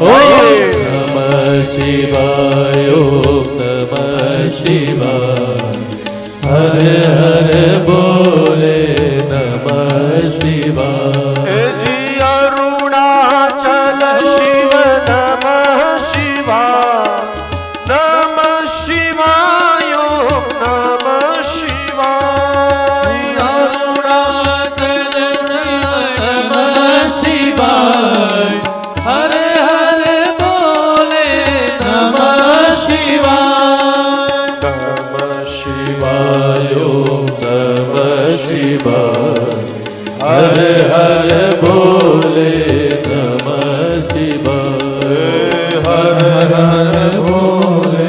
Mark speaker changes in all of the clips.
Speaker 1: નમઃ શિવાય નમઃ શિવાય. હર હર બોલે. હર હર બોલે નમઃ શિવાય હર હર બોલે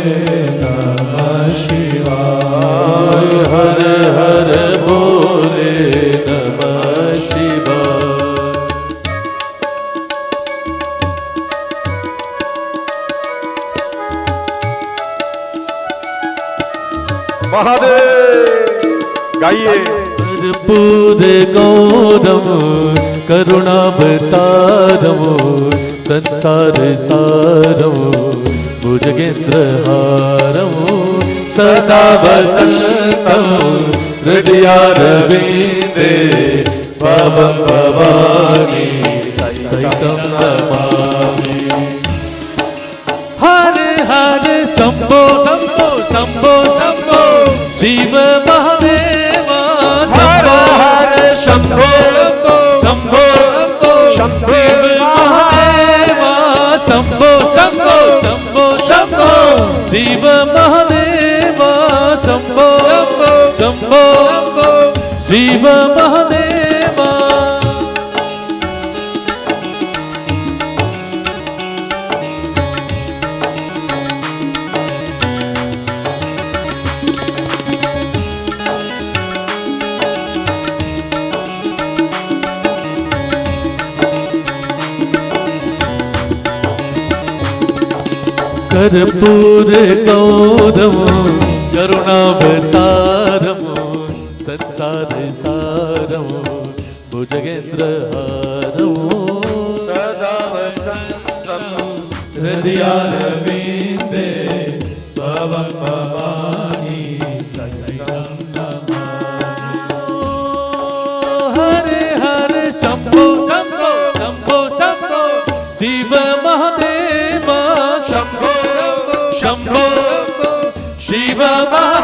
Speaker 1: નમઃ શિવાય હર હર બોલે નમઃ શિવાય
Speaker 2: મહાદેવ ગાઈએ
Speaker 1: भरपूर गौरव करुणा बतारव संसार सारव भुजगेंद्र हारव सदा वसन्तवो हृदयारविन्दे भव भवानि सहितं नमामि। हर हर शम्भो शम्भो शम्भो शम्भो शिव महादेव।
Speaker 2: શિવ મહાદેવ શંભો
Speaker 1: શંભો શિવ મહાદેવ कर्पूरगौरमो करुणावतारमो संसारसारमो भुजगेन्द्रहारमो
Speaker 2: सदा वसन्तं
Speaker 1: हृदयारविन्दे भवं भवानि सदैवं हरे हरे शम्भो शम्भो शम्भो शम्भो शिव महा Baba.